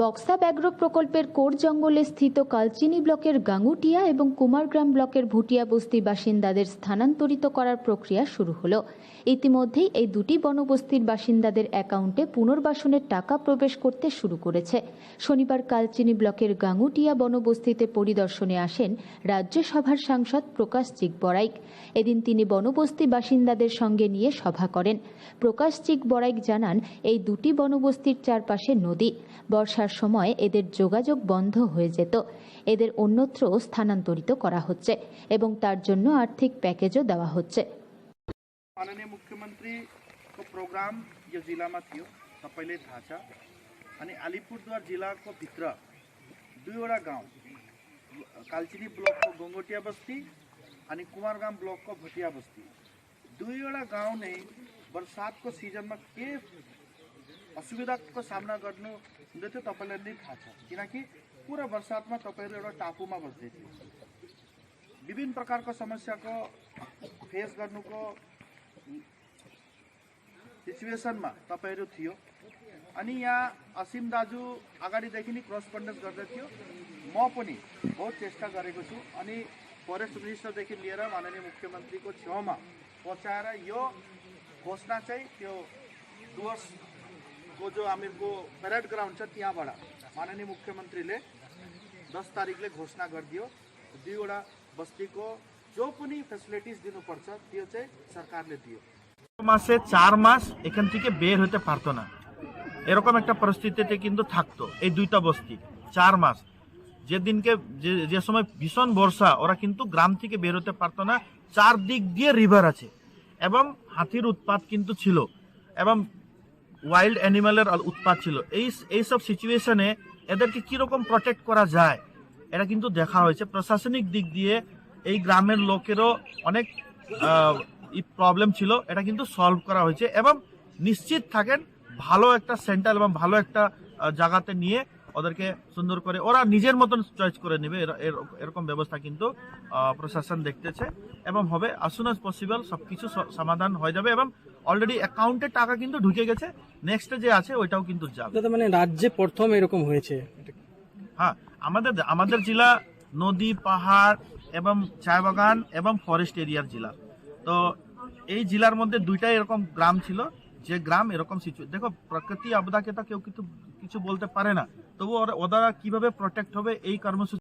বক্সা ব্যাঘ্র প্রকল্পের কোর জঙ্গলে স্থিত কালচিনি ব্লকের গাঙ্গুটিয়া এবং কুমারগ্রাম ব্লকের ভুটিয়া বস্তি বাসিন্দাদের স্থানান্তরিত করার প্রক্রিয়া শুরু হলো। ইতিমধ্যেই এই দুটি বনবস্তির বাসিন্দাদের অ্যাকাউন্টে পুনর্বাসনের টাকা প্রবেশ করতে শুরু করেছে। শনিবার কালচিনি ব্লকের গাঙ্গুটিয়া বনবস্তিতে পরিদর্শনে আসেন রাজ্যসভার সাংসদ প্রকাশ চিক বড়াইক এদিন তিনি বনবস্তি বাসিন্দাদের সঙ্গে নিয়ে সভা করেন। প্রকাশ চিক বড়াইক জানান, এই দুটি বনবস্তির চারপাশে নদী। বর্ষার সময় এদের যোগাযোগ বন্ধ হয়ে যেত এদের অন্যত্র স্থানান্তরিত করা হচ্ছে এবং তার জন্য আর্থিক प्याकेजो देवा হচ্ছে माननीय मुख्यमन्त्रीको प्रोग्राम यो जिल्लामा थियो सबैले थाहा छ अनि अलिपुरद्वार जिल्लाको भित्र दुईवटा गाउँ कालचिनी ब्लकको गङ्गोटिया बस्ती अनि कुमारगाम ब्लकको भटिया बस्ती दुईवटा गाउँ नै बर्सातको सिजनमा के असुविधाको सामना गर्नु हुँदै थियो तपाईँलाई नै थाहा छ। किनकि पुरा बर्सातमा तपाईँहरू एउटा टापुमा बस्दै थियो विभिन्न प्रकारको समस्याको फेस गर्नुको सिचुएसनमा तपाईँहरू थियो। अनि यहाँ असिम दाजु अगाडिदेखि नै करस्पोन्डेन्स गर्दै थियो म पनि बहुत चेष्टा गरेको छु। अनि फरेस्ट मिनिस्टरदेखि लिएर माननीय मुख्यमन्त्रीको छेउमा पहुँचाएर यो घोषणा चाहिँ त्यो डुवर्सको जो हामीहरूको पेरेड ग्राउन्ड छ त्यहाँबाट माननीय मुख्यमन्त्रीले दस तारिकले घोषणा गरिदियो दुईवटा बस्तीको जो पनि फेसिलिटिस दिनुपर्छ त्यो चाहिँ सरकारले दियो মাসে চার মাস এখান থেকে বের হতে পারতো না এরকম একটা পরিস্থিতিতে কিন্তু থাকতো এই দুইটা বস্তি চার মাস যেদিনকে যে যে সময় ভীষণ বর্ষা ওরা কিন্তু গ্রাম থেকে বের হতে পারতো না চারদিক দিয়ে রিভার আছে এবং হাতির উৎপাত কিন্তু ছিল এবং ওয়াইল্ড অ্যানিমালের উৎপাত ছিল। এই এইসব সিচুয়েশনে এদেরকে কীরকম প্রটেক্ট করা যায়, এটা কিন্তু দেখা হয়েছে। প্রশাসনিক দিক দিয়ে এই গ্রামের লোকেরও অনেক প্রবলেম ছিল, এটা কিন্তু সলভ করা হয়েছে এবং নিশ্চিত থাকেন, ভালো একটা সেন্টার এবং ভালো একটা জায়গাতে নিয়ে ওদেরকে সুন্দর করে, ওরা নিজের মতন চয়েস করে নেবে, এর- এর- এরকম ব্যবস্থা কিন্তু প্রশাসন দেখতেছে এবং হবে। আসুন as পসিবল সব কিছু সমাধান হয়ে যাবে এবং অলরেডি অ্যাকাউন্টে টাকা কিন্তু ঢুকে গেছে নেক্সট যে আছে ওইটাও কিন্তু যাবে। দাদা মানে রাজ্যে প্রথম এরকম হয়েছে। হ্যাঁ আমাদের আমাদের জেলা নদী পাহাড় এবং চা বাগান এবং ফরেস্ট এরিয়ার জেলা। তো এই জেলার মধ্যে দুইটাই এরকম গ্রাম ছিল যে গ্রাম এরকম সিচুয়েশন দেখো প্রকৃতি আপদাকে তো কেউ কিছু কিছু বলতে পারে না। তবু ওরা ওরা কীভাবে প্রোটেক্ট হবে এই কর্মসূচি